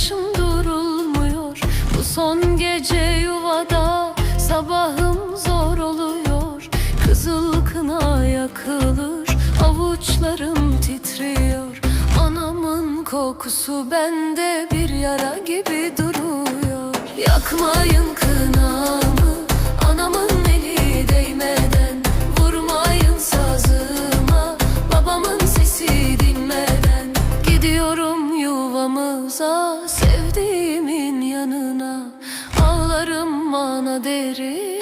başım durulmuyor. Bu son gece yuvada sabahım zor oluyor. Kızıl kına yakılır avuçlarım titriyor. Anamın kokusu bende bir yara gibi duruyor. Yakmayın kınamı anamın eli değmeden. Vurmayın sazıma babamın sesi dinmeden. Gidiyorum Sevdiğimin yanına Ağlarım ana derim